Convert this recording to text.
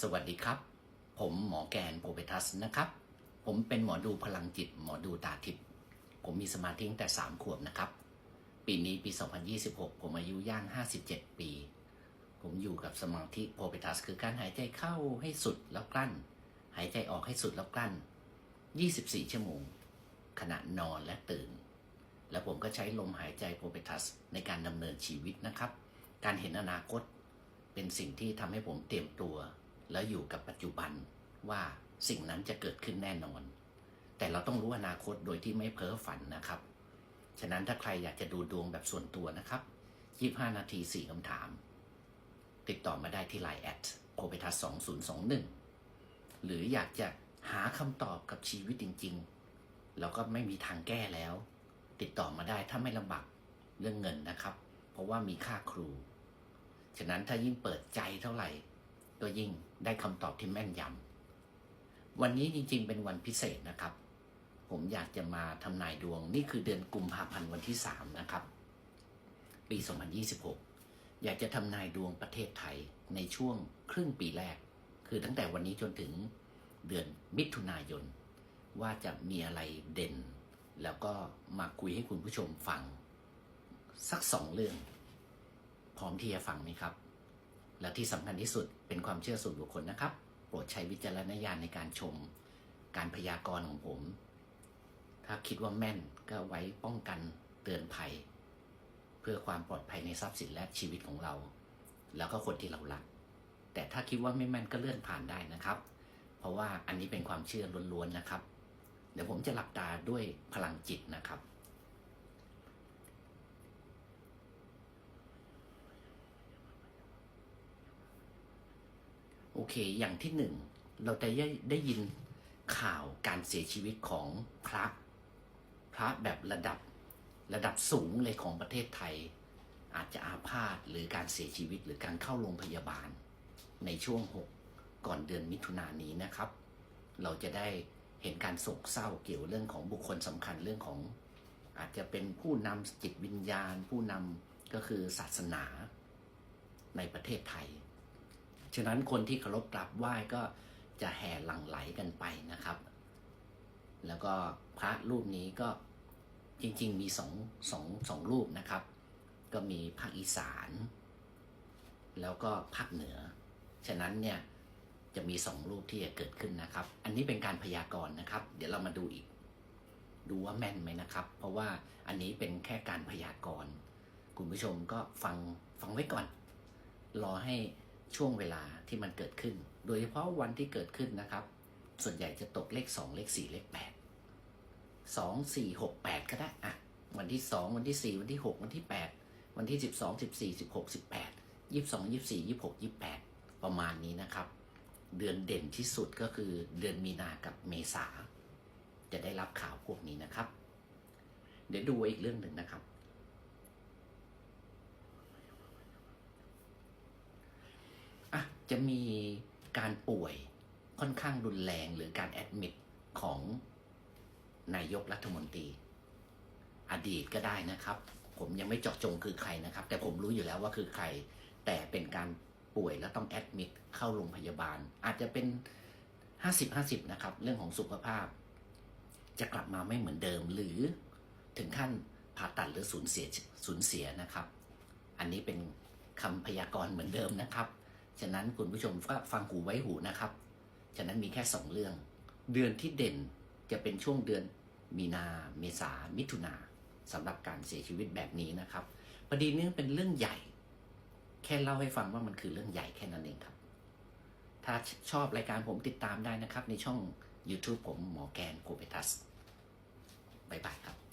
สวัสดีครับ ผมหมอแกนโพเปทัสนะครับ ผมเป็นหมอดูพลังจิต หมอดูตาทิพย์ผมมีสมาธิตั้งแต่ 3 ขวบนะครับ ปีนี้ปี 2026 ผมอายุย่าง 57 ปี ผมอยู่กับสมาธิโพเปทัสคือการหายใจเข้าให้สุดแล้วกลั้น หายใจออกให้สุดแล้วกลั้น 24 ชั่วโมง ขณะนอนและตื่น แล้วผมก็ใช้ลมหายใจโพเปทัสในการดำเนินชีวิตนะครับ การเห็นอนาคตเป็นสิ่งที่ทำให้ผมเตรียมตัว แล้วอยู่กับปัจจุบันว่าสิ่งนั้นจะเกิดขึ้นแน่นอน แต่เราต้องรู้อนาคตโดยที่ไม่เพ้อฝันนะครับ ฉะนั้นถ้าใครอยากจะดูดวงแบบส่วนตัวนะครับ 25 นาที 4คำถาม ติดต่อมาได้ที่ Line แอดโ o เ e ทัส2021 หรืออยากจะหาคำตอบกับชีวิตจริง ๆ เราก็ไม่มีทางแก้แล้ว ติดต่อมาได้ถ้าไม่ลำบากเรื่องเงินนะครับ เพราะว่ามีค่าครู ฉะนั้นถ้ายิ่งเปิดใจเท่าไหร่ ก็ยิ่งได้คำตอบที่แม่นยำวันนี้จริงๆ เป็นวันพิเศษนะครับ ผมอยากจะมาทำนายดวง นี่คือเดือนกุมภาพันธ์วันที่ 3 นะครับ ปี 2026 อยากจะทำนายดวงประเทศไทยในช่วงครึ่งปีแรก คือตั้งแต่วันนี้จนถึงเดือนมิถุนายน ว่าจะมีอะไรเด่น แล้วก็มาคุยให้คุณผู้ชมฟัง สักสองเรื่อง พร้อมที่จะฟังไหมครับ และที่สำคัญที่สุดเป็นความเชื่อส่วนบุคคลนะครับ โปรดใช้วิจารณญาณในการชม การพยากรณ์ของผม ถ้าคิดว่าแม่นก็ไว้ป้องกันเตือนภัย เพื่อความปลอดภัยในทรัพย์สินและชีวิตของเรา แล้วก็คนที่เรารัก แต่ถ้าคิดว่าไม่แม่นก็เลื่อนผ่านได้นะครับ เพราะว่าอันนี้เป็นความเชื่อล้วนๆนะครับ เดี๋ยวผมจะหลับตาด้วยพลังจิตนะครับ เค อย่างที่หนึ่งเราจะได้ได้ยินข่าวการเสียชีวิตของพระ พระแบบระดับระดับสูงเลยของประเทศไทย อาจจะอาพาธหรือการเสียชีวิตหรือการเข้าโรงพยาบาล ในช่วง 6 ก่อนเดือนมิถุนายนนี้นะครับ เราจะได้เห็นการโศกเศร้าเกี่ยวเรื่องของบุคคลสำคัญเรื่องของ อาจจะเป็นผู้นำจิตวิญญาณ ผู้นำก็คือศาสนาในประเทศไทย ฉะนั้นคนที่เคารพกราบไหว้ก็จะแห่หลั่งไหลกันไปนะครับ แล้วก็พระรูปนี้ก็จริงๆมีสองสองสองรูปนะครับ ก็มีภาคอีสาน แล้วก็ภาคเหนือ ฉะนั้นเนี่ยจะมีสองรูปที่จะเกิดขึ้นนะครับ อันนี้เป็นการพยากรณ์นะครับ เดี๋ยวเรามาดูอีก ดูว่าแม่นไหมนะครับ เพราะว่าอันนี้เป็นแค่การพยากรณ์ คุณผู้ชมก็ฟังฟังไว้ก่อน รอให้ ช่วงเวลาที่มันเกิดขึ้น โดยเฉพาะวันที่เกิดขึ้นนะครับ ส่วนใหญ่จะตกเลข 2 เลข 4 เลข 8 2 4 6 8 ก็ได้อะวันที่ 2 วันที่ 4 วันที่ 6 วันที่ 8 วันที่ 12 14 16 18 22 24 26 28 ประมาณนี้นะครับ เดือนเด่นที่สุดก็คือเดือนมีนากับเมษา จะได้รับข่าวพวกนี้นะครับ เดี๋ยวดูอีกเรื่องหนึ่งนะครับ อะ จะมีการป่วยค่อนข้างรุนแรงหรือการแอดมิดของนายกรัฐมนตรี อดีตก็ได้นะครับ ผมยังไม่เจาะจงคือใครนะครับ แต่ผมรู้อยู่แล้วว่าคือใคร แต่เป็นการป่วยแล้วต้องแอดมิดเข้าโรงพยาบาล อาจจะเป็น 50-50 นะครับ เรื่องของสุขภาพ จะกลับมาไม่เหมือนเดิม หรือถึงขั้นผ่าตัดหรือสูญเสียสูญเสียนะครับ อันนี้เป็นคำพยากรณ์เหมือนเดิมนะครับ ฉะนั้นคุณผู้ชมก็ฟังหูไว้หูนะครับ ฉะนั้นมีแค่สองเรื่อง เดือนที่เด่นจะเป็นช่วงเดือนมีนา เมษา มิถุนาสำหรับการเสียชีวิตแบบนี้นะครับพอดีเนื่องเป็นเรื่องใหญ่ แค่เล่าให้ฟังว่ามันคือเรื่องใหญ่แค่นั้นเองครับ ถ้าชอบรายการผมติดตามได้นะครับ ในช่อง YouTube ผมหมอแกนโคเปตัสบายบายครับ